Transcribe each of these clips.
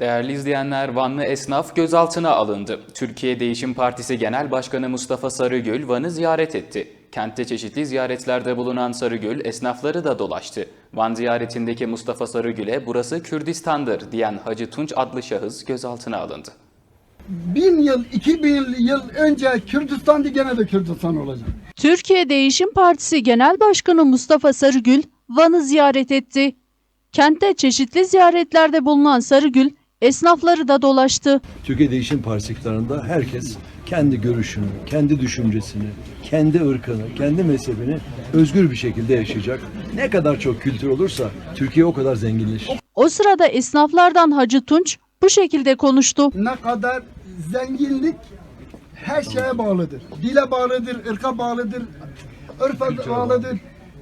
Değerli izleyenler, Vanlı esnaf gözaltına alındı. Türkiye Değişim Partisi Genel Başkanı Mustafa Sarıgül Van'ı ziyaret etti. Kentte çeşitli ziyaretlerde bulunan Sarıgül esnafları da dolaştı. Van ziyaretindeki Mustafa Sarıgül'e burası Kürdistan'dır diyen Hacı Tunç adlı şahıs gözaltına alındı. bin yıl, iki bin yıl önce Kürdistan'dı gene de Kürdistan olacak. Türkiye Değişim Partisi Genel Başkanı Mustafa Sarıgül Van'ı ziyaret etti. Kentte çeşitli ziyaretlerde bulunan Sarıgül esnafları da dolaştı. Türkiye Değişim Partisi iktidarında herkes kendi görüşünü, kendi düşüncesini, kendi ırkını, kendi mezhebini özgür bir şekilde yaşayacak. Ne kadar çok kültür olursa Türkiye o kadar zenginleşir. O sırada esnaflardan Hacı Tunç bu şekilde konuştu. Ne kadar zenginlik her şeye bağlıdır. Dile bağlıdır, ırka bağlıdır, örfe bağlıdır,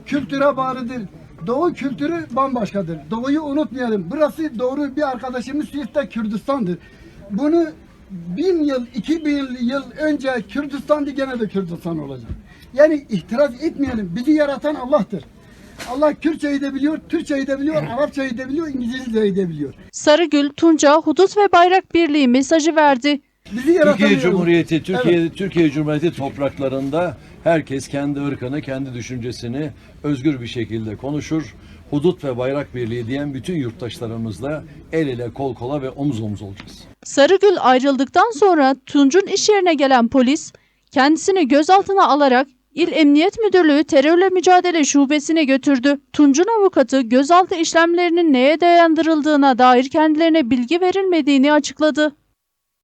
kültüre bağlıdır. Doğu kültürü bambaşkadır. Doğuyu unutmayalım. Burası doğru bir arkadaşımız Siirt'te Kürdistan'dır. Bunu bin yıl, iki bin yıl önce Kürdistan'dı gene de Kürdistan olacak. Yani itiraz etmeyelim. Bizi yaratan Allah'tır. Allah Kürtçeyi de biliyor, Türkçeyi de biliyor, Arapçayı da biliyor, İngilizceyi de biliyor. Sarıgül Tunç'a hudut ve bayrak birliği mesajı verdi. Bizi Türkiye. Cumhuriyeti, Türkiye Evet. Türkiye Cumhuriyeti topraklarında herkes kendi ırkını, kendi düşüncesini özgür bir şekilde konuşur. Hudut ve bayrak birliği diyen bütün yurttaşlarımızla el ele, kol kola ve omuz omuz olacağız. Sarıgül ayrıldıktan sonra Tunç'un iş yerine gelen polis kendisini gözaltına alarak İl Emniyet Müdürlüğü Terörle Mücadele Şubesi'ne götürdü. Tunç'un avukatı gözaltı işlemlerinin neye dayandırıldığına dair kendilerine bilgi verilmediğini açıkladı.